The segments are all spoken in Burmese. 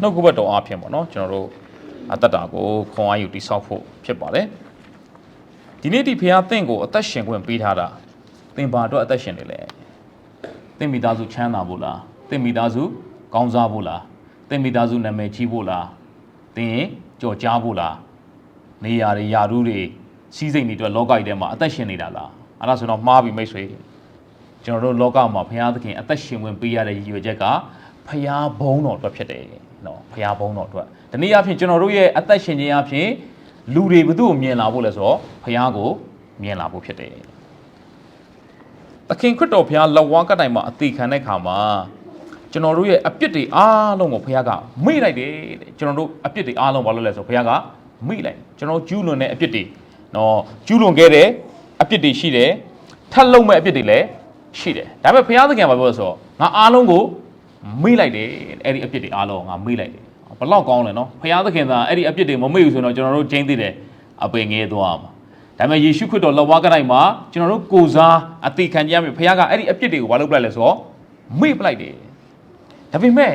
နှုတ်ကပတ်တော်အဖြစ်ပေါ့နော်ကျွန်တော်တို့အသက်တာကိုခွန်အားယူတိဆောက်ဖို့ဖြစ်ပါတယ်ဒီနေ့ဒီဖခင်သင်ကိုအသက်ရှင်ခွင့်ပေးထားတာသင်ဘာအတွက်အသက်ရှင်နေလဲသင်မိသားစုချမ်းသာဖို့လားသင်မိသားစုကောင်းစားဖို့လားသင်မိသားစုနာမည်ကြီးဖို့လားသင်ကြော်ကြားဖို့လားနေရာတွေယာရုတွေစီးစိမ်တွေအတွက်လောကကြီးထဲမှာအသက်ရှင်နေတာလားအဲ့ဒါဆိုတော့မှားပြီမိတ်ဆွေကျွန်တော်တို့လောကမှာဘုရားသခင်အသက်ရှင်ဝင်ပေးရတဲ့ရည်ရွယ်ချက်ကဘုရားဘုန်းတော်အတွက်ဖြစ်တယ် နော်ဘုရားဘုန်းတော်အတွက်ဒီနေ့အဖြစ်ကျွန်တော်တို့ရဲ့အသက်ရှင်ခြင်းအဖြစ်လူတွေဘု து ကိုမြင်လာဖို့လဲဆိုတော့ဘုရားကိုမြင်လာဖို့ဖြစ်တယ်သခင်ခရစ်တော်ဘုရားလက်ဝါးကတိုင်မှာအသေးခံတဲ့ခါမှာကျွန်တော်တို့ရဲ့အပြစ်တွေအားလုံးကိုဘုရားကမိလိုက်တယ်တဲ့ကျွန်တော်တို့အပြစ်တွေအားလုံးဘာလို့လဲဆိုတော့ဘုရားကမိလိုက်ကျွန်တော်ကျူးလွန်တဲ့အပြစ်တွေနော်ကျူးလွန်ခဲ့တဲ့အပြစ်တွေရှိတယ်ထပ်လုံးမဲ့အပြစ်တွေလည်းရှိတယ်ဒါပေမဲ့ဘုရားသခင်ကဘာပြောလဲဆိုတော့ငါအားလုံးကို မေ့လိုက်တယ်အဲ့ဒီအပြစ်တွေအားလုံးကိုငါမေ့လိုက်တယ်ဘလောက်ကောင်းလဲနော်ဘုရားသခင်ကအဲ့ဒီအပြစ်တွေမမေ့ဘူးဆိုတော့ကျွန်တော်တို့ကျင်းသိတယ်အပင်ငယ်သွားမှာဒါပေမဲ့ယေရှုခရစ်တော်လက်ဝါးကတိုင်းမှာကျွန်တော်တို့ကိုယ်စားအသေးခံကြရမယ်ဘုရားကအဲ့ဒီအပြစ်တွေကိုဘာလုပ်ပလိုက်လဲဆိုတော့မေ့ပလိုက်တယ်ဒါပေမဲ့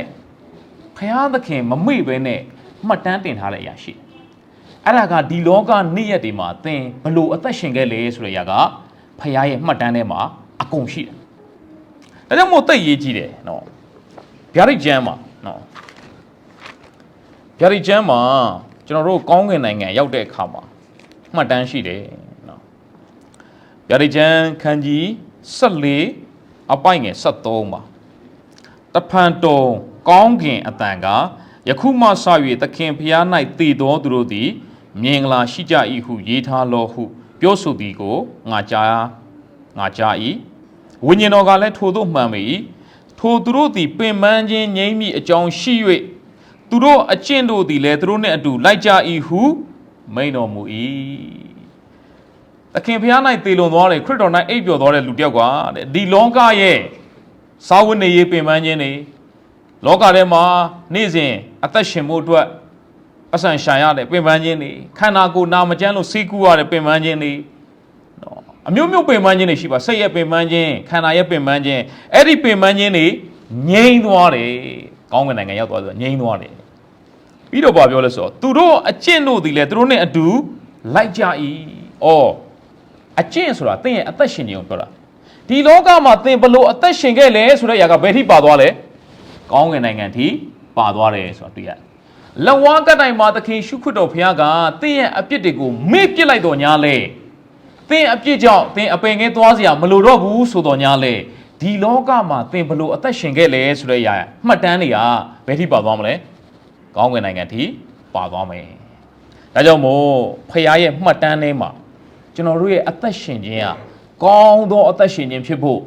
ဘုရားသခင်မမေ့ဘဲနဲ့မှတ်တမ်းတင်ထားတဲ့အရာရှိတယ်အဲ့ဒါကဒီလောကနေ့ရက်တွေမှာသင်ဘလို့အသက်ရှင်ခဲ့လဲဆိုတဲ့အရာကဖခင်ရဲ့မှတ်တမ်းထဲမှာအကုန်ရှိတယ်။ဒါကြောင့်မို့သိရေးကြည့်တယ်နော်။ ဗျာဒိတ်ကျမ်းမှာနော်။ဗျာဒိတ်ကျမ်းမှာကျွန်တော်တို့ကောင်းကင်နိုင်ငံရောက်တဲ့အခါမှာမှတ်တမ်းရှိတယ်နော်။ဗျာဒိတ်ကျမ်းခန်းကြီး14အပိုင်ငယ်73မှာတဖန်တုံကောင်းကင်အတန်ကယခုမှစ၍သခင်ဖျား၌တည်တော်သူတို့သည်မြင်္ဂလာရှိကြ၏ဟုရေးထားလောဟု ပြောဆိုသည်ကိုငါကြားငါကြား၏ဝိညာဉ်တော်ကလည်းထိုသို့မှန်ပေ၏ ထိုသူတို့သည်ပင်ပန်းခြင်းငြိမ့်မိအကြောင်းရှိ၍သူတို့အကျင့်တို့သည်လည်းသူတို့နှင့်အတူလိုက်ကြ၏ဟုမိန်တော်မူ၏သခင်ဖျား၌တည်လွန်သွားတယ်ခရစ်တော်၌အိပ်ပျော်သွားတဲ့လူတစ်ယောက်ကတဲ့ဒီလောကရဲ့စာဝတ်နေရေးပင်ပန်းခြင်းတွေလောကထဲမှာနေ့စဉ်အသက်ရှင်မှုအတွက်အဆန်ရှာရတဲ့ပင်ပန်းခြင်းတွေခန္ဓာကိုယ်နာမကျန်းလို့စိတ်ကူးရတဲ့ပင်ပန်းခြင်းတွေနော် အမျိုးမျိုးပင်ပန်းခြင်းတွေရှိပါစိတ်ရဲ့ပင်ပန်းခြင်းခန္ဓာရဲ့ပင်ပန်းခြင်းအဲ့ဒီပင်ပန်းခြင်းတွေငြိမ့်သွားတယ်ကောင်းကင်နိုင်ငံရောက်သွားဆိုတော့ငြိမ့်သွားတယ်ပြီးတော့ဗာပြောလဲဆိုတော့သူတို့အကျင့်တို့သည်လည်းသူတို့နဲ့အတူလိုက်ကြ၏အော်အကျင့်ဆိုတာသင်ရဲ့အသက်ရှင်ခြင်းကိုပြောတာဒီလောကမှာသင်ဘလို့အသက်ရှင်ခဲ့လဲဆိုတဲ့အရာကဘယ်ထိပါသွားလဲကောင်းကင်နိုင်ငံထိပါသွားတယ်ဆိုတာတွေ့ရတယ်လဝါကတိုင်မှာသခင်ရှုခွတ်တော်ဘုရားကသင်ရဲ့အပြစ်တွေကိုမေ့ပစ်လိုက်တော်ညာလဲ သင်အပြစ်ကြောင့်သင်အပင်ငယ်သွားစရာမလိုတော့ဘူးဆိုတော်ညာလဲဒီလောကမှာသင်ဘလို့အသက်ရှင်ခဲ့လဲဆိုတဲ့အရာမှတ်တမ်းတွေကဘယ်ထိပါသွားမလဲကောင်းကင်နိုင်ငံထိပါသွားမယ်ဒါကြောင့်မို့ဖခင်ရဲ့မှတ်တမ်းထဲမှာကျွန်တော်တို့ရဲ့အသက်ရှင်ခြင်းကကောင်းသောအသက်ရှင်ခြင်းဖြစ်ဖို့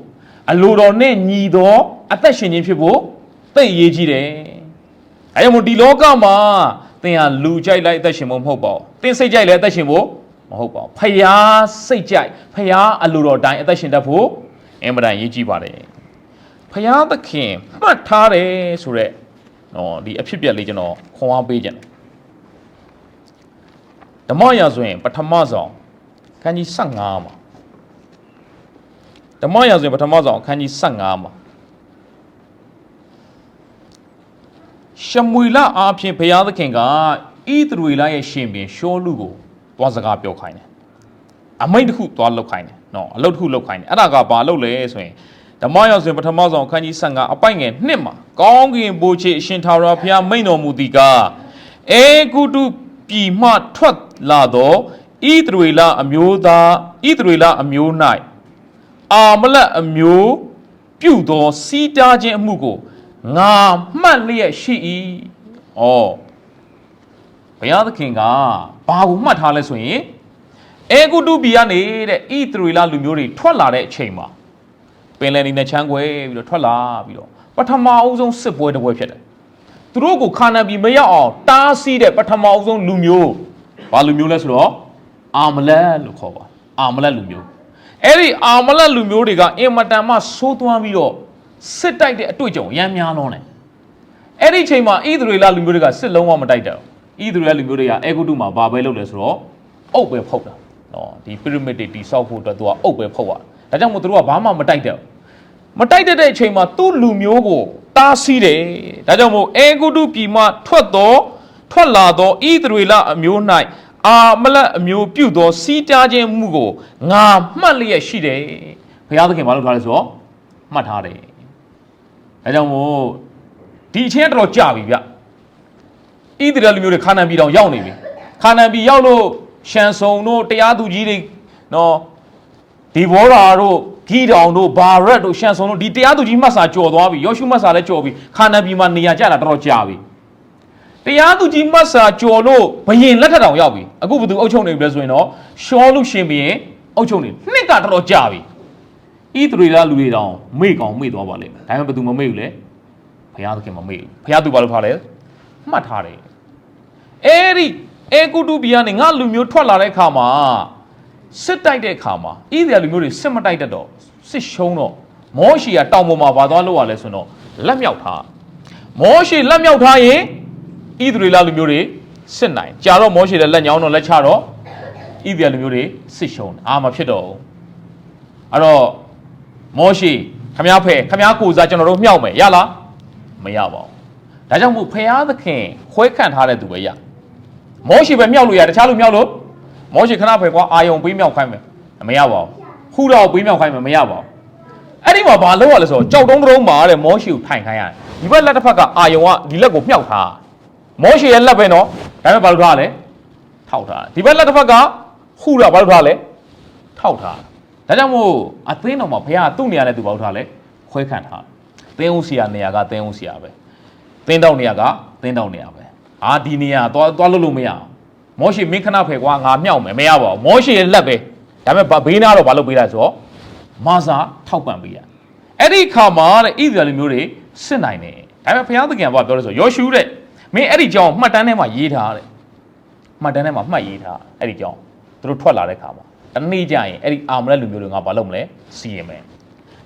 အလိုတော်နဲ့ညီသောအသက်ရှင်ခြင်းဖြစ်ဖို့သိအရေးကြီးတယ်အဲကြောင့်မို့ဒီလောကမှာသင်ဟာလူကြိုက်လိုက်အသက်ရှင်ဖို့မဟုတ်ပါဘူး။သင်စိတ်ကြိုက်လည်းအသက်ရှင်ဖို့မ ဟုတ်ပါဘူး။ဖျားစိတ်ကြိုက်ဖျားအလိုတော်တိုင်းအသက်ရှင်တတ်ဖို့အင်မတန်ရည်ကြီးပါတယ်။ဖျားသခင်မှတ်ထားတယ်ဆိုတော့နော်ဒီအဖြစ်ပြက်လေးကျွန်တော်ခွန်အားပေးခြင်းဓမ္မရာဆိုရင်ပထမဆုံးခန်းကြီး15မှာဓမ္မရာဆိုရင်ပထမဆုံးခန်းကြီး15မှာရှမွေလအားဖြင့်ဘုရားသခင်ကဣသရေလရဲ့ရှင်ဘင်ရှောလူကို သွားစကားပြောခိုင်းတယ်အမိန့်တစ်ခုသွားလုပ်ခိုင်းတယ်နော်အလုပ်တစ်ခုလုပ်ခိုင်းတယ်အဲ့ဒါကဘာလုပ်လဲဆိုရင်ဓမ္မရောက်စဉ်ပထမဆုံးအခန်းကြီး15အပိုက်ငယ်1မှာကောင်းကင်ဘိုးချေအရှင်ထာဝရဘုရားမိန့်တော်မူသည်ကအေကုတုပြည်မှထွက်လာသောဣသရေလအမျိုးသားဣသရေလအမျိုး၌အာမလက်အမျိုးပြုသောစီးတားခြင်းအမှုကိုငါမှတ်လျက်ရှိ၏။ဩဘုရားသခင်က ဘာကိုမှတ်ထားလဲဆိုရင်အေဂုတုပြည်ကနေတဲ့ဣသရေလလူမျိုးတွေထွက်လာတဲ့အချိန်မှာပင်လယ်နေနဲ့ချမ်းခွဲပြီးတော့ထွက်လာပြီးတော့ပထမအဦးဆုံးစစ်ပွဲတစ်ပွဲဖြစ်တယ်။သူတို့ကိုခါနာပြည်မရောက်အောင်တားဆီးတဲ့ပထမအဦးဆုံးလူမျိုးဘာလူမျိုးလဲဆိုတော့အာမလက်လို့ခေါ်ပါအာမလက်လူမျိုးအဲ့ဒီအာမလက်လူမျိုးတွေကအင်မတန်မှဆိုးသွမ်းပြီးတော့စစ်တိုက်တဲ့အတွေ့အကြုံရမ်းများလုံးတယ်အဲ့ဒီအချိန်မှာဣသရေလလူမျိုးတွေကစစ်လုံးဝမတိုက်တော့ ဘူးဣသရေလလူမျိုးတွေကအေဂုတုမှာဘာပဲလုပ်လဲဆိုတော့အုပ်ပဲဖုတ်တာနော်ဒီပရမစ်တွေတိဆောက်ဖို့အတွက်သူကအုပ်ပဲဖုတ်ရဒါကြောင့်မို့သူတို့ကဘာမှမတိုက်တော့ဘူးမတိုက်တတ်တဲ့အချိန်မှာသူ့လူမျိုးကိုတားဆီးတယ်ဒါကြောင့်မို့အေဂုတုပြည်မှထွက်သောထွက်လာသောဣသရေလအမျိုး၌အာမလတ်အမျိုးပြုသောစီးတားခြင်းမှုကိုငါမှတ်လျက်ရှိတယ်ဘုရားသခင်ဘာလို့ထားလဲဆိုတော့မှတ်ထားတယ်ဒါကြောင့်မို့ဒီအချင်းကတော်တော်ကြာပြီဗျ ဣသရေလလူမျိုးတွေခါနန်ပြည်တောင်ရောက်နေပြီခါနန်ပြည်ရောက်လို့ရှန်ဆုံတို့တရားသူကြီးတွေနော်ဒီဘောရာတို့ဂီတောင်တို့ဘာရက်တို့ရှန်ဆုံတို့ဒီတရားသူကြီးမှတ်စာကြော်သွားပြီယောရှုမှတ်စာလည်းကြော်ပြီခါနန်ပြည်မှာနေရာကျတာတော်တော်ကြာပြီတရားသူကြီးမှတ်စာကြော်လို့ဘယင်လက်ထက်တောင်ရောက်ပြီအခုဘယ်သူအုပ်ချုပ်နေပြီလဲဆိုရင်တော့ရှောလူရှင်ဘယင်အုပ်ချုပ်နေနှစ်ကတော်တော်ကြာပြီဣသရေလလူတွေတောင်မေ့ကောင်မေ့သွားပါလိမ့်မယ်ဒါပေမဲ့ဘယ်သူမမေ့ဘူးလဲဘုရားသခင်မမေ့ဘူးဘုရားသူဘာလို့ထားလဲ မှတ်ထားတယ်အဲ့ဒီအေကုတုပြည်ကနေငါလူမျိုးထွက်လာတဲ့အခါမှာစစ်တိုက်တဲ့အခါမှာဣသရေလလူမျိုးတွေစစ်မတိုက်တတ်တော့စစ်ရှုံးတော့မောရှေကတောင်ပေါ်မှာဘာသွားလို့ရလဲဆိုတော့လက်မြောက်ထားမောရှေလက်မြောက်ထားရင်ဣသရေလလူမျိုးတွေစစ်နိုင်ကြာတော့မောရှေလည်းလက်ညောင်းတော့လက်ချတော့ဣသရေလလူမျိုးတွေစစ်ရှုံးတယ်အာမဖြစ်တော့ဘူးအဲ့တော့မောရှေခမားဖဲခမားကိုစားကျွန်တော်တို့မြောက်မယ်ရလားမရပါဘူး ဒါကြောင့်မို့ဖះသခင်ခွဲခန့်ထားတဲ့သူပဲရမောရှိပဲမြောက်လို့ရတခြားလူမြောက်လို့မောရှိခဏဖယ်ကွာအာယုံပေးမြောက်ခိုင်းမယ်မရပါဘူးခူတော့ပေးမြောက်ခိုင်းမယ်မရပါဘူးအဲ့ဒီမှာဘာလုပ်ရလဲဆိုတော့ကြောက်တုံးတုံးပါတဲ့မောရှိကိုထိုင်ခိုင်းရတယ်ဒီဘက်လက်တစ်ဖက်ကအာယုံကဒီလက်ကိုမြှောက်ထားမောရှိရဲ့လက်ပဲနော်ဒါပေမဲ့ဘာလုပ်ထားလဲထောက်ထားဒီဘက်လက်တစ်ဖက်ကခူတော့ဘာလုပ်ထားလဲထောက်ထားဒါကြောင့်မို့အသင်းတော်မှာဘုရားသူ့နေရာနဲ့သူဘာလုပ်ထားလဲခွဲခန့်ထားသင်းဦးဆရာနေရာကသင်းဦးဆရာပဲ သင်းတောက်နေရကသင်းတောက်နေရပဲအာဒီနေရသွားသွားလို့လို့မရအောင်မောရှိမင်းခဏဖယ်ကွာငါမြောက်မယ်မရပါဘူးမောရှိရဲ့လက်ပဲဒါပေမဲ့ဘာဘေးနာတော့ဘာလုပ်ပေးလိုက်ဆိုတော့မာစာထောက်ပံ့ပေးရအဲ့ဒီခါမှာတဲ့ဣသရေလမျိုးတွေစစ်နိုင်တယ်ဒါပေမဲ့ဘုရားသခင်ကဘာပြောလဲဆိုတော့ယောရှုတဲ့မင်းအဲ့ဒီကြောင်မှတ်တမ်းထဲမှာရေးထားတဲ့မှတ်တမ်းထဲမှာမှတ်ရေးထားအဲ့ဒီကြောင်သူတို့ထွက်လာတဲ့ခါမှာအနည်းကြရင်အဲ့ဒီအာမလက်လူမျိုးတွေငါဘာလုပ်မလဲစီရင်မယ်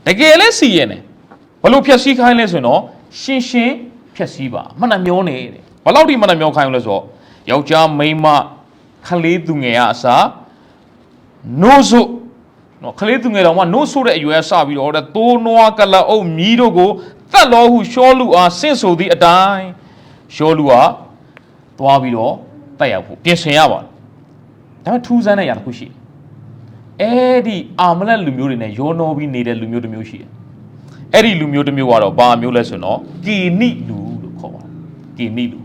တကယ်လဲစီရင်တယ်ဘလို့ဖြက်စီးခိုင်းလဲဆိုရင်တော့ရှင်းရှင်း ဖြက်စီးပါမနှမျောနေတဲ့ဘလောက်ဒီမနှမျောခိုင်းလဲဆိုတော့ယောက်ျားမိန်းမခလေးသူငယ်ကအစားနိုးစုနော်ခလေးသူငယ်တော်မှနိုးဆုတဲ့အရွယ်စပြီးတော့တဲ့သိုးနွားကလအုပ်မြီးတို့ကိုတတ်တော်ဟုရှောလူအားဆင့်ဆိုသည့်အတိုင်းရှောလူကသွားပြီးတော့တက်ရောက်ဖို့ပြင်ဆင်ရပါတယ်ဒါပေမဲ့ထူးဆန်းတဲ့ຢာတစ်ခုရှိတယ်အဲ့ဒီအာမလက်လူမျိုးတွေနဲ့ရောနှောပြီးနေတဲ့လူမျိုးတစ်မျိုးရှိတယ်အဲ့ဒီလူမျိုးတစ်မျိုးကတော့ဘာမျိုးလဲဆိုတော့ကေနိလူလို့ခေါ်ပါတယ် ကေနိလူ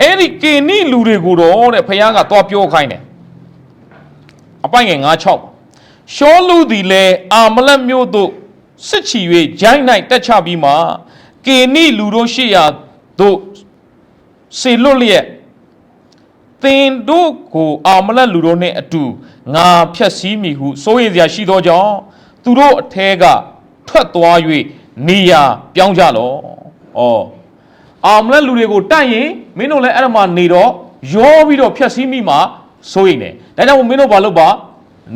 အဲ့ဒီကေနိလူတွေကိုတော့တဲ့ဖခင်ကသွားပြောခိုင်းတယ်အပိုင်ငယ်96ရှောလူသည်လဲအာမလက်မျိုးတို့စစ်ချီ၍ဂျိုင်း၌တက်ချပြီးမှကေနိလူတို့ရှိရာတို့စေလွတ်လျက်သင်တို့ကိုအာမလက်လူတို့နှင့်အတူငါဖြတ်စည်းမိဟုစိုးရိမ်စရာရှိသောကြောင့်သူတို့အထဲကထွက်သွား၍နေရာပြောင်းကြလော့။ဩ အာမလက်လူတွေကိုတိုက်ရင်မင်းတို့လည်းအဲ့ဒါမှနေတော့ရောပြီးတော့ဖြတ်စည်းမိမှစိုးရိမ်တယ်။ဒါကြောင့်မင်းတို့ဘာလုပ်ပါ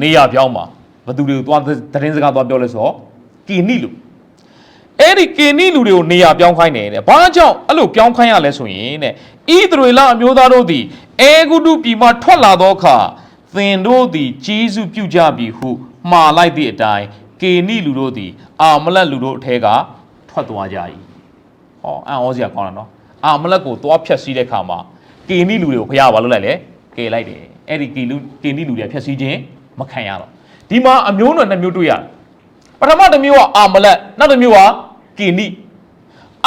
နေရာပြောင်းပါဘသူတွေကိုသွားသတင်းစကားသွားပြောလဲဆိုတော့ကီနိလူအဲ့ဒီကေနိလူတွေကိုနေရာပြောင်းခိုင်းတယ်တဲ့။ဘာကြောင့်အဲ့လိုပြောင်းခိုင်းရလဲဆိုရင်တဲ့ဣသရေလအမျိုးသားတို့သည်အေဂုတုပြည်မှထွက်လာသောအခါသင်တို့သည်ဂျေစုပြုကြပြီဟုမှားလိုက်သည့်အတိုင်းကေနိလူတို့သည်အာမလက်လူတို့အထဲကထွက်သွားကြ၏။ ဟောအံ့ဩစရာကောင်းတာနော်။အာမလက်ကိုသွားဖြတ်စည်းတဲ့အခါမှာကေနိလူတွေကိုဖျားဘာလုပ်လိုက်လဲ။ကေလိုက်တယ်။အဲ့ဒီကေလူကေနိလူတွေဖြတ်စည်းခြင်းမခံရတော့။ဒီမှာအမျိုးနွယ်နှစ်မျိုးတွေ့ရတယ်။ပထမတစ်မျိုးကအာမလက်နောက်တစ်မျိုးကကီနိ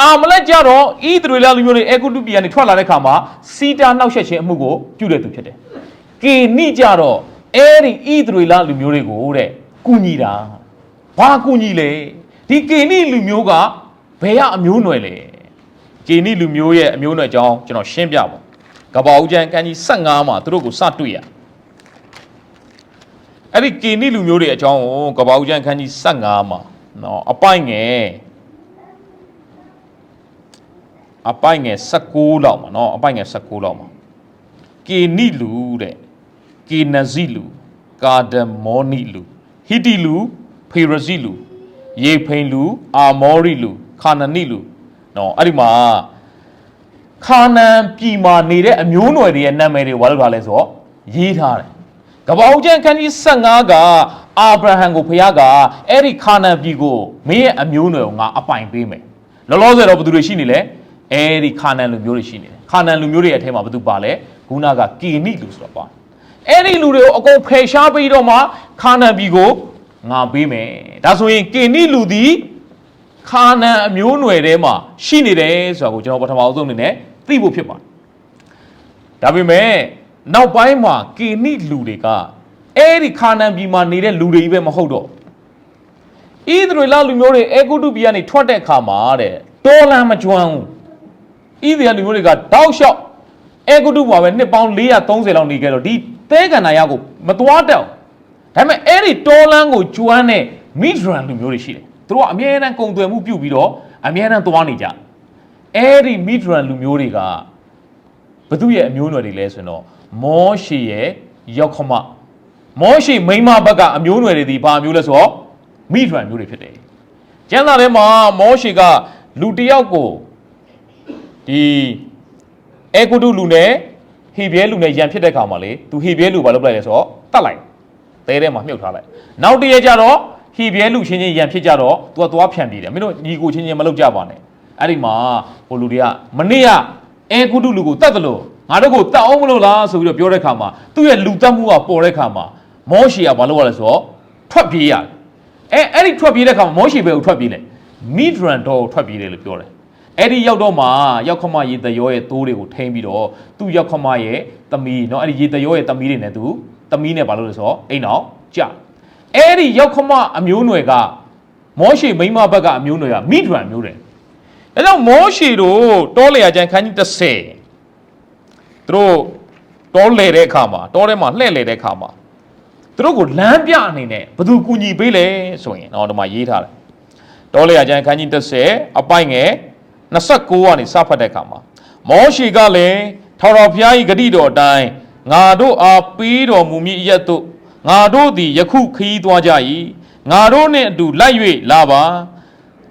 အာမလက်ကြတော့ဣသရေလလူမျိုးတွေအေဂုတုပြည်ကနေထွက်လာတဲ့ခါမှာစီတာနှောက်ယှက်ခြင်းအမှုကိုပြုတဲ့သူဖြစ်တယ်ကီနိကြတော့အဲ့ဒီဣသရေလလူမျိုးတွေကိုတဲ့ကုညီတာဘာကုညီလဲဒီကီနိလူမျိုးကဘယ်ရအမျိုးနွယ်လဲ ကီနိလူမျိုးရဲ့အမျိုးနွယ်အကြောင်းကျွန်တော်ရှင်းပြပါကပ္ပဦးကျမ်းကန်းကြီး15မှာသူတို့ကိုစတွေ့ရအဲ့ဒီကေနိလူမျိုးတွေအကြောင်းကိုကပ္ပဦးကျမ်းခန်းကြီး15မှာနော်အပိုင်ငယ်အပိုင်ငယ်16လောက်မှာနော်အပိုင်ငယ်16လောက်မှာကေနိလူတဲ့ကေနဇိလူကာဒမောနိလူဟိတိလူဖေရဇိလူယေဖိန်လူအာမောရိလူခါနနိလူ နော်အဲ့ဒီမှာခါနန်ပြည်မှာနေတဲ့အမျိုးအနွယ်တွေရဲ့နာမည်တွေဘာလို့ထားလဲဆိုတော့ရေးထားတယ်ကပ္ပဦးကျမ်းခန်းကြီး15ကအာဗြဟံကိုဖခင်ကအဲ့ဒီခါနာန်ပြည်ကိုမင်းရဲ့အမျိုးအနွယ်ကိုငါအပိုင်ပေးမယ်လောလောဆယ်တော့ဘယ်သူတွေရှိနေလဲအဲဒီခါနန်လူမျိုးတွေရှိနေတယ်ခါနန်လူမျိုးတွေရဲ့အထဲမှာဘယ်သူပါလဲခုနကကေနိလူဆိုတော့ပါအဲ့ဒီလူတွေကိုအကုန်ဖယ်ရှားပြီးတော့မှခါနန်ပြည်ကိုငါပေးမယ်ဒါဆိုရင်ကေနိလူသည် ခါနန်အမျိုးအနွယ်ထဲမှာရှိနေတယ်ဆိုတာကိုကျွန်တော်ပထမအဆုံးအနေနဲ့သိဖို့ဖြစ်ပါတယ်ဒါပေမဲ့နောက်ပိုင်းမှာကေနိလူတွေကအဲ့ဒီခါနန်ပြည်မှာနေတဲ့လူတွေကြီးပဲမဟုတ်တော့ဣသရေလလူမျိုးတွေအေဂုတုပြည်ကနေထွက်တဲ့အခါမှာတဲ့တော်လန်မကျွမ်းဘူးဣသရေလလူမျိုးတွေကတောက်လျှောက်အေဂုတုဘွာပဲနှစ်ပေါင်း430လောက်နေခဲ့တော့ဒီသဲကန္နာရကိုမသွားတော့ဒါပေမဲ့အဲ့ဒီတော်လန်ကိုကျွမ်းတဲ့မိဒရန်လူမျိုးတွေရှိတယ် သူတို့ကအမြဲတမ်းကုံသွယ်မှုပြုတ်ပြီးတော့အမြဲတမ်းသွားနေကြအဲ့ဒီမိဒရန်လူမျိုးတွေကဘသူရဲ့အမျိုးအနွယ်တွေလဲဆိုရင်တော့မောရှေရဲ့ရောက်ခမမောရှေမိန်းမဘက်ကအမျိုးအနွယ်တွေဒီဘာမျိုးလဲဆိုတော့မိထွန်မျိုးတွေဖြစ်တယ်။ကျမ်းစာထဲမှာမောရှေကလူတစ်ယောက်ကိုဒီအေဂုတုလူနဲ့ဟေဘရဲလူနဲ့ရန်ဖြစ်တဲ့ခါမှာလေသူဟေဘရဲလူဘာလုပ်လိုက်လဲဆိုတော့တတ်လိုက်။သဲထဲမှာမြုပ်ထားလိုက်။နောက်တစ်ရက်ကျတော့ ဟေဘရဲလူချင်းချင်းရန်ဖြစ်ကြတော့သူကသွားဖြန့်ပြေးတယ်။မင်းတို့ညီကိုချင်းချင်းမလုပ်ကြပါနဲ့။အဲ့ဒီမှာဟိုလူတွေကမနေ့ကအေဂုတုလူကိုတတ်တယ်လို့ငါတို့ကိုတတ်အောင်မလို့လားဆိုပြီးတော့ပြောတဲ့ခါမှာသူ့ရဲ့လူတတ်မှုကပေါ်တဲ့ခါမှာမောရှေကဘာလုပ်ရလဲဆိုတော့ထွက်ပြေးရတယ်။ အဲအဲ့ဒီထွက်ပြေးတဲ့ခါမှာမောရှိဘဲကိုထွက်ပြေးလဲမိဒရန်တော်ကိုထွက်ပြေးတယ်လို့ပြောတယ်အဲ့ဒီရောက်တော့မှရောက်ခမရေတရောရဲ့သိုးတွေကိုထိန်းပြီးတော့သူ့ရောက်ခမရဲ့သမီးเนาะအဲ့ဒီရေတရောရဲ့သမီးတွေနဲ့သူသမီးနဲ့ဘာလို့လဲဆိုတော့အိမ်အောင်ကြ အဲ့ဒီရောက်ခမအမျိုးနွယ်ကမောရှိမိန်းမဘက်ကအမျိုးနွယ်ကမိဒရန်မျိုးတယ်ဒါကြောင့်မောရှိတို့တောလေယာကျန်ခန်းကြီး30သူတို့တောလေတဲ့အခါမှာတောထဲမှာလှဲ့လေတဲ့အခါမှာသူတို့ကိုလမ်းပြအနေနဲ့ဘယ်သူကူညီပေးလဲဆိုရင်တော့ဒီမှာရေးထားတယ်တောလေယာကျမ်းခန်းကြီး30အပိုင်ငယ်29ကနေစဖတ်တဲ့အခါမှာမောရှိကလည်းထောင်တော်ဖျားကြီးဂတိတော်အတိုင်းငါတို့အားပေးတော်မူမည်အရက်တို့ ငါတို့သည်ယခုခရီးသွားကြ၏ငါတို့နှင့်အတူလိုက်၍လာပါ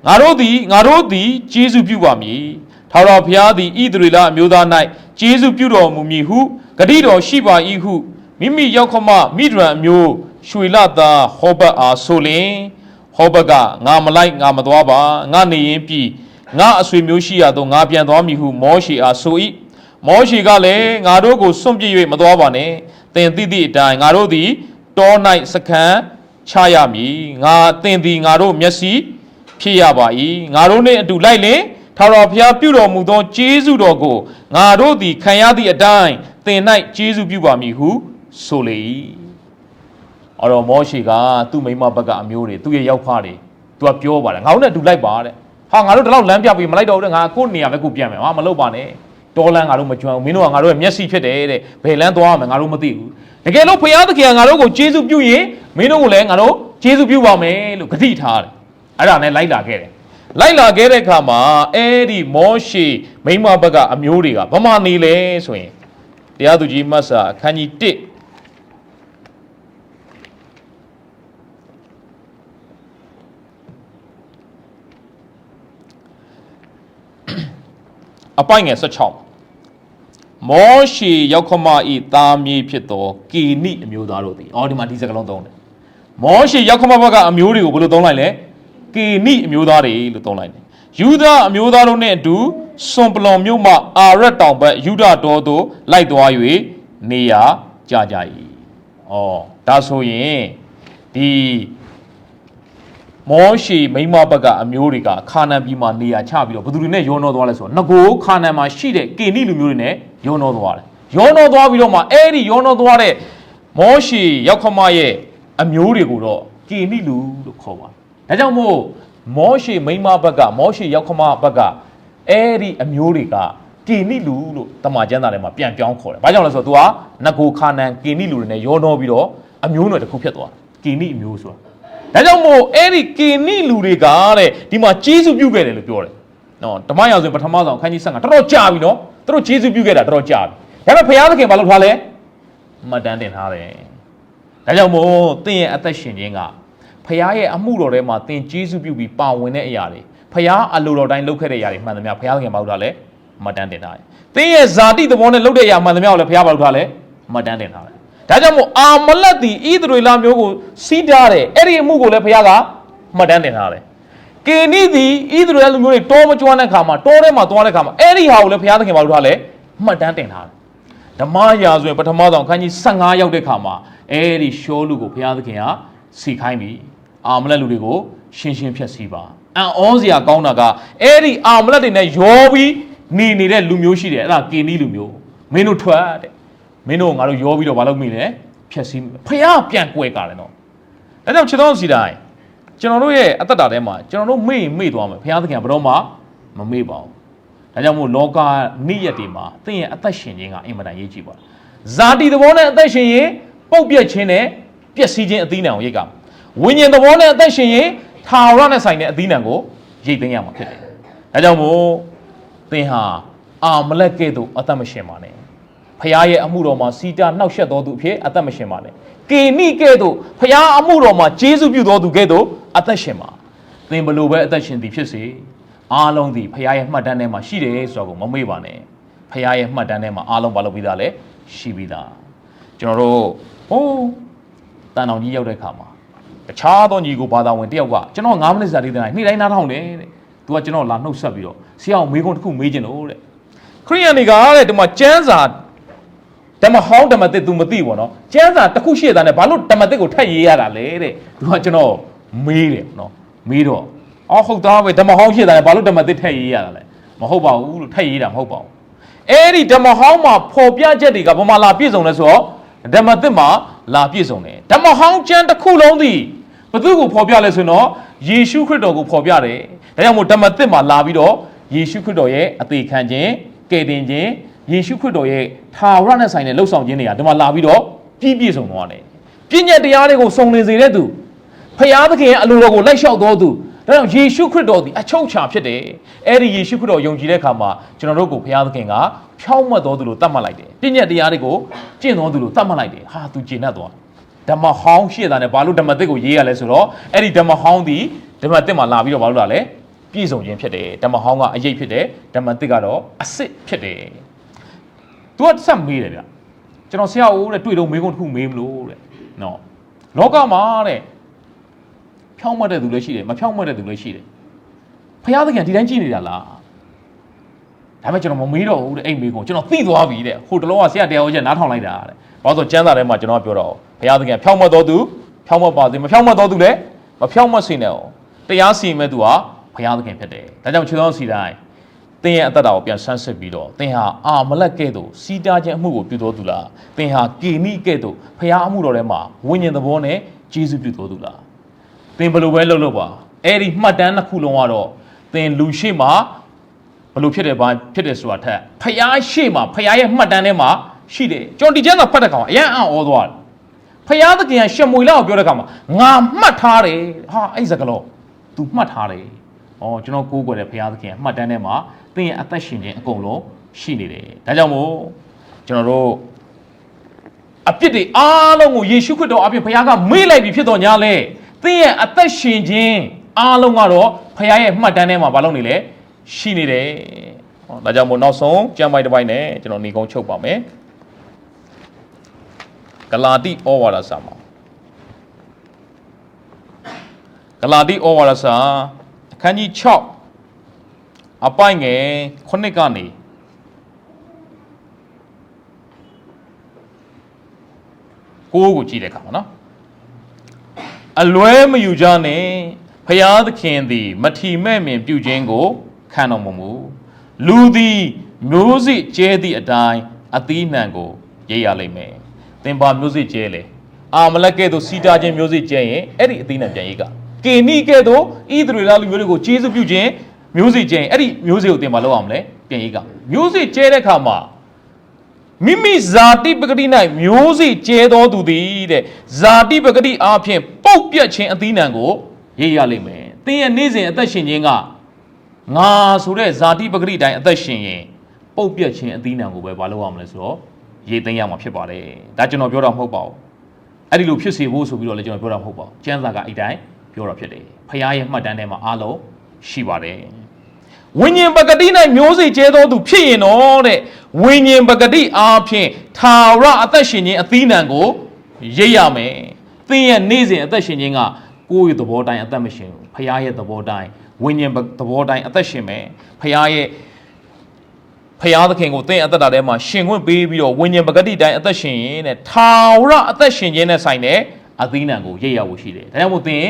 ငါတို့သည်ငါတို့သည်ကျေးဇူးပြုပါမည်ထောင်တော်ဖျားသည်ဣသရေလအမျိုးသား၌ကျေးဇူးပြုတော်မူမည်ဟုဂတိတော်ရှိပါ၏ဟုမိမိရောက်ခမမိဒရန်အမျိုးရွှေလသားဟောဘတ်အားဆိုလင်ဟောဘတ်ကငါမလိုက်ငါမသွားပါငါနေရင်ပြီငါအဆွေမျိုးရှိရသောငါပြန်သွားမည်ဟုမောရှေအားဆို၏မောရှေကလည်းငါတို့ကိုစွန့်ပစ်၍မသွားပါနဲ့သင်သိသည့်အတိုင်းငါတို့သည် တော၌စခန်းချရမည်ငါသင်သည်ငါတို့မျက်စိဖြစ်ရပါ၏ငါတို့နှင့်အတူလိုက်လင်ထာဝရဘုရားပြုတော်မူသောကျေးဇူးတော်ကိုငါတို့သည်ခံရသည့်အတိုင်းသင်၌ကျေးဇူးပြုပါမည်ဟုဆိုလေ၏အဲ့တော့မောရှေကသူ့မိန်းမဘက်ကအမျိုးတွေသူ့ရဲ့ရောက်ဖားတွေသူကပြောပါတယ်ငါတို့နဲ့အတူလိုက်ပါတဲ့ဟာငါတို့ဒီလောက်လမ်းပြပြီးမလိုက်တော့ဘူးတဲ့ငါကိုယ့်နေရာပဲကိုပြန်မယ်ဟာမလုပ်ပါနဲ့ တော်လန်းငါတို့မကြွမ်းဘူးမင်းတို့ကငါတို့ရဲ့မျက်စိဖြစ်တယ်တဲ့ဘယ်လမ်းသွားရမလဲငါတို့မသိဘူးတကယ်လို့ဖခင်သခင်ကငါတို့ကိုကျေးဇူးပြုရင်မင်းတို့ကိုလည်းငါတို့ကျေးဇူးပြုပါမယ်လို့ဂတိထားတယ်အဲ့ဒါနဲ့လိုက်လာခဲ့တယ်လိုက်လာခဲ့တဲ့အခါမှာအဲ့ဒီမောရှေမိန်းမဘက်ကအမျိုးတွေကဘာမှနေလဲဆိုရင်တရားသူကြီးမတ်စာအခန်းကြီး1 အပိုင်ငယ်16မောရှေရောက်ခမဤသားမြေဖြစ်သောကေနိအမျိုးသားတို့သည်အော်ဒီမှာဒီစကားလုံးသုံးတယ်မောရှေရောက်ခမဘက်ကအမျိုးတွေကိုဘယ်လိုသုံးလိုက်လဲကေနိအမျိုးသားတွေလို့သုံးလိုက်တယ်ယူဒအမျိုးသားတို့နဲ့အတူစွန်ပလွန်မြို့မှအာရက်တောင်ဘက်ယူဒတော်သို့လိုက်သွား၍နေရာကြကြ၏။အော်ဒါဆိုရင်ဒီ မောရှေမိန်းမဘက်ကအမျိုးတွေကခါနန်ပြည်မှာနေရာချပြီးတော့ဘယ်သူတွေနဲ့ရောနှောသွားလဲဆိုတော့ငကိုခါနန်မှာရှိတဲ့ကေနိလူမျိုးတွေနဲ့ရောနှောသွားတယ်။ရောနှောသွားပြီးတော့မှအဲ့ဒီရောနှောသွားတဲ့မောရှေရောက်ခမရဲ့အမျိုးတွေကိုတော့ကေနိလူလို့ခေါ်ပါတယ်။ဒါကြောင့်မို့မောရှေမိန်းမဘက်ကမောရှေရောက်ခမဘက်ကအဲ့ဒီအမျိုးတွေကကေနိလူလို့တမန်ကျမ်းစာထဲမှာပြန်ပြောင်းခေါ်တယ်။ဘာကြောင့်လဲဆိုတော့ तू ကငကိုခါနန်ကေနိလူတွေနဲ့ရောနှောပြီးတော့အမျိုးနွယ်တစ်ခုဖြစ်သွားတယ်။ကေနိအမျိုးဆိုတာ ဒါကြောင့်မို့အဲ့ဒီကေနိလူတွေကတဲ့ဒီမှာဂျေစုပြုခဲ့တယ်လို့ပြောတယ်နော်ဓမ္မရာဇဝင်ပထမဆုံးအခန်းကြီး15တော်တော်ကြာပြီနော်သူတို့ဂျေစုပြုခဲ့တာတော်တော်ကြာပြီဒါပေမဲ့ဘုရားသခင်ဘာလုပ်ထားလဲမှတ်တမ်းတင်ထားတယ်ဒါကြောင့်မို့သင်ရဲ့အသက်ရှင်ခြင်းကဘုရားရဲ့အမှုတော်ထဲမှာသင်ဂျေစုပြုပြီးပါဝင်တဲ့အရာတွေဘုရားအလိုတော်တိုင်းလုပ်ခဲ့တဲ့အရာတွေမှန်သမျှဘုရားသခင်ဘာလုပ်ထားလဲမှတ်တမ်းတင်ထားတယ်သင်ရဲ့ဇာတိသဘောနဲ့လုပ်တဲ့အရာမှန်သမျှကိုလည်းဘုရားဘာလုပ်ထားလဲမှတ်တမ်းတင်ထားတယ် ဒါကြောင့်မို့အာမလက်တီဣသရေလမျိုးကိုစီးတားတယ်အဲ့ဒီအမှုကိုလည်းဘုရားကမှတ်တမ်းတင်ထားတယ်ကေနိသည်ဣသရေလလူမျိုးတွေတောမကျွမ်းတဲ့ခါမှာတောထဲမှာသွားတဲ့ခါမှာအဲ့ဒီဟာကိုလည်းဘုရားသခင်ဘာလို့ထားလဲမှတ်တမ်းတင်ထားတယ်ဓမ္မရာဆိုရင်ပထမဆုံးခန်းကြီး15ရောက်တဲ့ခါမှာအဲ့ဒီရှောလူကိုဘုရားသခင်ကစီခိုင်းပြီအာမလက်လူတွေကိုရှင်းရှင်းဖြတ်စည်းပါအံ့ဩစရာကောင်းတာကအဲ့ဒီအာမလက်တွေနဲ့ရောပြီးနေနေတဲ့လူမျိုးရှိတယ်အဲ့ဒါကေနိလူမျိုးမင်းတို့ထွက်တဲ့ မင်းတို့ငါတို့ရောပြီးတော့မလုပ်မိလဲဖြတ်စည်းဖះပြန်ကွဲကြတယ်နော်ဒါကြောင့်ခြေတော်စီတိုင်းကျွန်တော်တို့ရဲ့အသက်တာထဲမှာကျွန်တော်တို့မေ့ရင်မေ့သွားမယ်ဘုရားသခင်ကဘယ်တော့မှမမေ့ပါဘူး။ဒါကြောင့်မို့လောကနေ့ရက်တွေမှာသင်ရဲ့အသက်ရှင်ခြင်းကအင်မတန်ရေးကြည့်ပါဇာတိသဘောနဲ့အသက်ရှင်ရင်ပုတ်ပြက်ခြင်းနဲ့ပျက်စီးခြင်းအသီးနှံကိုရိတ်ကမယ်။ဝိညာဉ်သဘောနဲ့အသက်ရှင်ရင်ထာဝရနဲ့ဆိုင်တဲ့အသီးနှံကိုရိတ်သိမ်းရမှာဖြစ်တယ်။ဒါကြောင့်မို့သင်ဟာအာမလက်ကဲ့သို့အသက်မရှင်ပါနဲ့။ ဖခင်ရဲ့အမှုတော်မှာစီတာနှောက်ယှက်တော်သူအဖြစ်အသက်မရှင်ပါနဲ့။ကေနိကဲ့သို့ဖခင်အမှုတော်မှာဂျေဇုပြုတော်သူကဲ့သို့အသက်ရှင်ပါ။သင်ဘလို့ပဲအသက်ရှင်သည်ဖြစ်စေအားလုံးသည်ဖခင်ရဲ့မှတ်တမ်းထဲမှာရှိတယ်ဆိုတော့ကိုမမေ့ပါနဲ့။ဖခင်ရဲ့မှတ်တမ်းထဲမှာအားလုံးဘာလို့ပြီးသားလဲရှိပြီးသား။ကျွန်တော်တို့ဟိုးတန်တော်ကြီးရောက်တဲ့ခါမှာတခြားသောညီကိုဘာသာဝင်တယောက်ကကျွန်တော်9မိနစ်စာလေးတန်းနေ့တိုင်းနားထောင်တယ်တဲ့။ तू ကကျွန်တော်လာနှုတ်ဆက်ပြီးတော့ဆရာအောင်မေးခွန်းတစ်ခုမေးခြင်းလို့တဲ့။ခရိယန်တွေကတဲ့ဒီမှာကျမ်းစာ ဓမ္မဟောင်းဓမ္မသစ် तू မသိဘောနော်ကျမ်းစာတစ်ခုရှိရတာနဲ့ဘာလို့ဓမ္မသစ်ကိုထပ်ရေးရတာလဲတဲ့သူကကျွန်တော်မေးတယ်နော်မေးတော့အော်ဟုတ်သားပဲဓမ္မဟောင်းရှိရတာနဲ့ဘာလို့ဓမ္မသစ်ထပ်ရေးရတာလဲမဟုတ်ပါဘူးလို့ထပ်ရေးတာမဟုတ်ပါဘူးအဲ့ဒီဓမ္မဟောင်းမှာပေါ်ပြချက်တွေကဘာမှလာပြည့်စုံလဲဆိုတော့ဓမ္မသစ်မှာလာပြည့်စုံတယ်ဓမ္မဟောင်းကျမ်းတစ်ခုလုံးသည်ဘသူကိုပေါ်ပြလဲဆိုတော့ယေရှုခရစ်တော်ကိုပေါ်ပြတယ်ဒါကြောင့်မို့ဓမ္မသစ်မှာလာပြီးတော့ယေရှုခရစ်တော်ရဲ့အသေးခံခြင်းကယ်တင်ခြင်း ယေရှုခရစ်တော်ရဲ့ထာဝရနဲ့ဆိုင်တဲ့လှုပ်ဆောင်ခြင်းတွေကဒီမှာလာပြီးတော့ပြည့်ပြည့်စုံသွားတယ်ပြည့်ညက်တရားတွေကိုစုံလင်စေတဲ့သူဖျားသခင်ရဲ့အလိုတော်ကိုလိုက်လျှောက်တော်သူဒါကြောင့်ယေရှုခရစ်တော်သည်အချုပ်အခြာဖြစ်တယ်အဲ့ဒီယေရှုခရစ်တော်ယုံကြည်တဲ့အခါမှာကျွန်တော်တို့ကိုဖျားသခင်ကဖြောင်းမတ်တော်သူလို့သတ်မှတ်လိုက်တယ်ပြည့်ညက်တရားတွေကိုကျင့်တော်သူလို့သတ်မှတ်လိုက်တယ်ဟာသူကျင့်တတ်သွားဓမ္မဟောင်းရှိတာနဲ့ဘာလို့ဓမ္မသစ်ကိုရေးရလဲဆိုတော့အဲ့ဒီဓမ္မဟောင်းသည်ဓမ္မသစ်မှာလာပြီးတော့ဘာလို့လာလဲပြည့်စုံခြင်းဖြစ်တယ်ဓမ္မဟောင်းကအရေးဖြစ်တယ်ဓမ္မသစ်ကတော့အစ်စ်ဖြစ်တယ် तू ကဆက်မေးတယ်ဗျကျွန်တော်ဆရာအိုးတဲ့တွေ့တော့မေးခွန်းတစ်ခုမေးမလို့တဲ့နော်လောကမှာတဲ့ဖြောင်းမတ်တဲ့သူလည်းရှိတယ်မဖြောင်းမတ်တဲ့သူလည်းရှိတယ်ဖခင်သခင်ဒီတိုင်းကြည့်နေတာလားဒါပေမဲ့ကျွန်တော်မမေးတော့ဘူးတဲ့အဲ့မေးခွန်းကျွန်တော်သိသွားပြီတဲ့ဟိုတလောကဆရာတရားဟောချက်နားထောင်လိုက်တာတဲ့ဘာလို့ဆိုကျမ်းစာထဲမှာကျွန်တော်ကပြောတော့ဖခင်သခင်ဖြောင်းမတ်တော်သူဖြောင်းမတ်ပါစေမဖြောင်းမတ်တော်သူလည်းမဖြောင်းမတ်စေနဲ့အောင်တရားစီရင်မဲ့သူဟာဖခင်သခင်ဖြစ်တယ်ဒါကြောင့်ခြေတော်စီတိုင်း သင်ရဲ့အသက်တာကိုပြန်ဆန်းစစ်ပြီးတော့သင်ဟာအာမလက်ကဲ့သို့စီးတားခြင်းအမှုကိုပြုတော်သူလားသင်ဟာကေနိကဲ့သို့ဖျားအမှုတော်ထဲမှာဝိညာဉ်သဘောနဲ့ဂျေစုပြုတော်သူလားသင်ဘယ်လိုပဲလုပ်လို့ပါအဲ့ဒီမှတ်တမ်းတစ်ခုလုံးကတော့သင်လူရှိမှဘယ်လိုဖြစ်တယ်ဘာဖြစ်တယ်ဆိုတာထက်ဖျားရှိမှဖျားရဲ့မှတ်တမ်းထဲမှာရှိတယ်ကျွန်တော်ဒီကျမ်းစာဖတ်တဲ့ခါမှာအရန်အံ့ဩသွားတယ်ဖျားသခင်ကရှမွေလာကိုပြောတဲ့ခါမှာငါမှတ်ထားတယ်ဟာအဲ့စကလော तू မှတ်ထားတယ် ဩကျွန်တော်ကိုးကွယ်တဲ့ဖျားသခင်မှတ်တမ်းထဲမှာသင်ရဲ့အသက်ရှင်ခြင်းအကုန်လုံးရှိနေတယ်ဒါကြောင့်မို့ကျွန်တော်တို့အပြစ်တွေအားလုံးကိုယေရှုခရစ်တော်အပြင်ဘုရားကမေ့လိုက်ပြီဖြစ်တော်ညာလဲသင်ရဲ့အသက်ရှင်ခြင်းအားလုံးကတော့ဘုရားရဲ့မှတ်တမ်းထဲမှာမလုပ်နေလဲရှိနေတယ်ဟောဒါကြောင့်မို့နောက်ဆုံးကျမ်းပိုက်တစ်ပိုက်နဲ့ကျွန်တော်ညီကုန်းချုပ်ပါမယ်ဂလာတိဩဝါဒစာမှာဂလာတိဩဝါဒစာအ ခန်းကြီး6အပိုင်ငယ်ခုနှစ်ကနေကိုးကိုကြည့်တဲ့အခါမှာနော်အလွဲမယူကြနဲ့ဖျားသခင်သည် မထီမဲ့မြင်ပြုခြင်းကိုခံတော်မမူလူသည်မျိုးစိကျဲသည့်အတိုင်းအသီးနှံကိုရေးရလိမ့်မယ်သင်ပါမျိုးစိကျဲလေအာမလက်ကဲ့သို့စီတာခြင်းမျိုးစိကျဲရင်အဲ့ဒီအသီးနှံပြန်ရေးက ကေနိကဲ့သို့ဣသရေလလူမျိုးတွေကိုကျေးဇူးပြုခြင်းမျိုးစိကျဲရင်အဲ့ဒီမျိုးစိကိုသင်ပါလောက်အောင်လဲပြန်ရေးကမျိုးစိကျဲတဲ့အခါမှာမိမိဇာတိပဂတိ၌မျိုးစေ့ကျဲတော်သူသည်တဲ့ဇာတိပဂတိအားဖြင့်ပုတ်ပြတ်ခြင်းအသီးနှံကိုရေးရလိမ့်မယ်။သင်ရဲ့နေ့စဉ်အသက်ရှင်ခြင်းကငါဆိုတဲ့ဇာတိပဂတိတိုင်းအသက်ရှင်ရင်ပုတ်ပြတ်ခြင်းအသီးနှံကိုပဲမလုပ်ရမလဲဆိုတော့ရေးသိမ်းရမှာဖြစ်ပါတယ်။ဒါကျွန်တော်ပြောတာမဟုတ်ပါဘူး။အဲ့ဒီလိုဖြစ်စေဖို့ဆိုပြီးတော့လည်းကျွန်တော်ပြောတာမဟုတ်ပါဘူး။ကျမ်းစာကအဲ့တိုင်း ပြောတာဖြစ်တယ်။ဖခင်ရဲ့မှတ်တမ်းထဲမှာအားလုံးရှိပါတယ်။ဝိညာဉ်ပဂတိ၌မျိုးစေ့ကျဲသောသူဖြစ်ရင်တော့တဲ့ဝိညာဉ်ပဂတိအားဖြင့်ထာဝရအသက်ရှင်ခြင်းအသီးနှံကိုရိပ်ရမယ်။သင်ရဲ့နေ့စဉ်အသက်ရှင်ခြင်းကကိုယ့်ရဲ့သဘောတိုင်းအသက်မရှင်ဘူး။ဖခင်ရဲ့သဘောတိုင်းဝိညာဉ်သဘောတိုင်းအသက်ရှင်မယ်ဖခင်ရဲ့ဖခင်သခင်ကိုသင်အသက်တာထဲမှာရှင်ခွင့်ပေးပြီးတော့ဝိညာဉ်ပဂတိတိုင်းအသက်ရှင်ရင်တဲ့ထာဝရအသက်ရှင်ခြင်းနဲ့ဆိုင်တဲ့အသီးနှံကိုရိပ်ရဖို့ရှိတယ်ဒါကြောင့်မို့သင်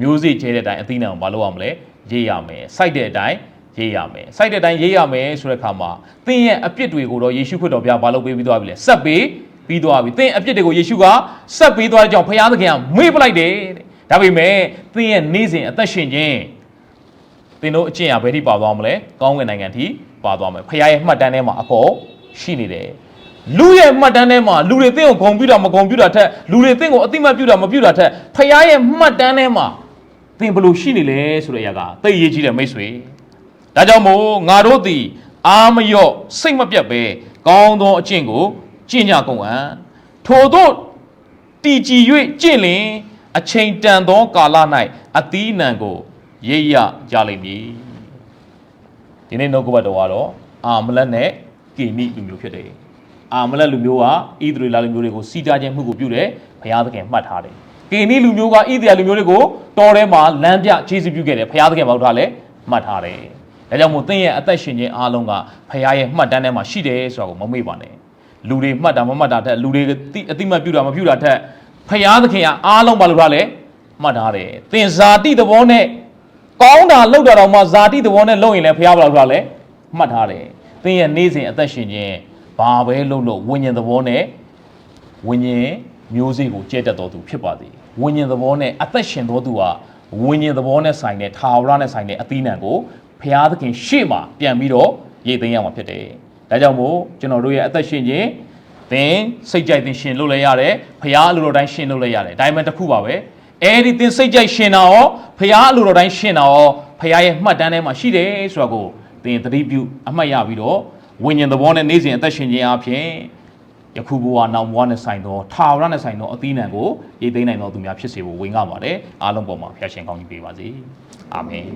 မျိုးစေ့ကျဲတဲ့အတိုင်းအသီးနှံကိုမလုပ်ရမလဲရိပ်ရမယ်စိုက်တဲ့အတိုင်းရေးရမယ်။စိုက်တဲ့အတိုင်းရေးရမယ်ဆိုတဲ့အခါမှာသင်ရဲ့အပြစ်တွေကိုတော့ယေရှုခရစ်တော်ဘုရားဘာလုပ်ပေးပြီးသွားပြီလဲ။ဆက်ပေးပြီးသွားပြီ။သင်အပြစ်တွေကိုယေရှုကဆက်ပေးသွားတဲ့ကြောင့်ဘုရားသခင်ကမေ့ပလိုက်တယ်တဲ့။ဒါပေမဲ့သင်ရဲ့နေ့စဉ်အသက်ရှင်ခြင်းသင်တို့အကျင့်ရဘယ်ထိပါသွားမလဲ။ကောင်းကင်နိုင်ငံထိပါသွားမယ်။ဘုရားရဲ့မှတ်တမ်းထဲမှာအပေါ်ရှိနေတယ်။လူရဲ့မှတ်တမ်းထဲမှာလူတွေသင်ကိုဂုံပြူတာမဂုံပြူတာထက်လူတွေသင်ကိုအတိမတ်ပြူတာမပြူတာထက်ဖခင်ရဲ့မှတ်တမ်းထဲမှာ သင်ဘယ်လိုရှိနေလဲဆိုတဲ့အရာကသိရေးကြီးတဲ့မိတ်ဆွေဒါကြောင့်မို့ငါတို့သည်အာမယော့စိတ်မပြတ်ပဲကောင်းသောအကျင့်ကိုကျင့်ကြကုန်အံ့ထို့သောတည်ကြည်၍ကျင့်လင်အချိန်တန်သောကာလ၌အသီးနှံကိုရိပ်ရကြလိမ့်မည်ဒီနေ့နှုတ်ကပတ်တော်ကတော့အာမလက်နဲ့ကေနိလူမျိုးဖြစ်တယ်အာမလက်လူမျိုးကဣသရေလလူမျိုးတွေကိုစီတာခြင်းမှုကိုပြုတယ်ဘုရားသခင်မှတ်ထားတယ် ကေနိလူမျိုးကဣသရေလလူမျိုးတွေကိုတော်ထဲမှာလမ်းပြခြေစပြုခဲ့တယ်ဘုရားသခင်ဘောက်ထားလဲမှတ်ထားတယ်ဒါကြောင့်မို့သင်ရဲ့အသက်ရှင်ခြင်းအားလုံးကဘုရားရဲ့မှတ်တမ်းထဲမှာရှိတယ်ဆိုတာကိုမမေ့ပါနဲ့လူတွေမှတ်တာမမှတ်တာထက်လူတွေတိအတိမတ်ပြုတာမပြုတာထက်ဘုရားသခင်ကအားလုံးဘာလို့ထားလဲမှတ်ထားတယ်သင်ဇာတိသဘောနဲ့ကောင်းတာလောက်တာတော့မှဇာတိသဘောနဲ့လုပ်ရင်လည်းဘုရားဘာလို့ထားလဲမှတ်ထားတယ်သင်ရဲ့နေ့စဉ်အသက်ရှင်ခြင်းဘာပဲလုပ်လို့ဝိညာဉ်သဘောနဲ့ဝိညာဉ်မျိုးစေ့ကိုကျဲတတ်တော်သူဖြစ်ပါသည် ဝိညာဉ်သဘောနဲ့အသက်ရှင်တော်သူဟာဝိညာဉ်သဘောနဲ့ဆိုင်တဲ့ထာဝရနဲ့ဆိုင်တဲ့အသီးနှံကိုဘုရားသခင်ရှေ့မှာပြန်ပြီးတော့ရိတ်သိမ်းရမှာဖြစ်တယ်။ဒါကြောင့်မို့ကျွန်တော်တို့ရဲ့အသက်ရှင်ခြင်းသင်စိတ်ကြိုက်သင်ရှင်လုပ်လဲရတယ်။ဘုရားအလိုတော်တိုင်းရှင်လုပ်လဲရတယ်။ဒါမှမဟုတ်တစ်ခုပါပဲ။အဲဒီသင်စိတ်ကြိုက်ရှင်တာရောဘုရားအလိုတော်တိုင်းရှင်တာရောဘုရားရဲ့မှတ်တမ်းထဲမှာရှိတယ်ဆိုတာကိုသင်သတိပြုအမှတ်ရပြီးတော့ဝိညာဉ်သဘောနဲ့နေ့စဉ်အသက်ရှင်ခြင်းအပြင် ယခုဘဝနောက်ဘဝနဲ့ဆိုင်သောထာဝရနဲ့ဆိုင်သောအသီးနှံကိုရိတ်သိမ်းနိုင်သောသူများဖြစ်စေဖို့ဝင်ငှပါတယ်အားလုံးပေါ်မှာဖျားရှင်ကောင်းကြီးပေးပါစေအာမင်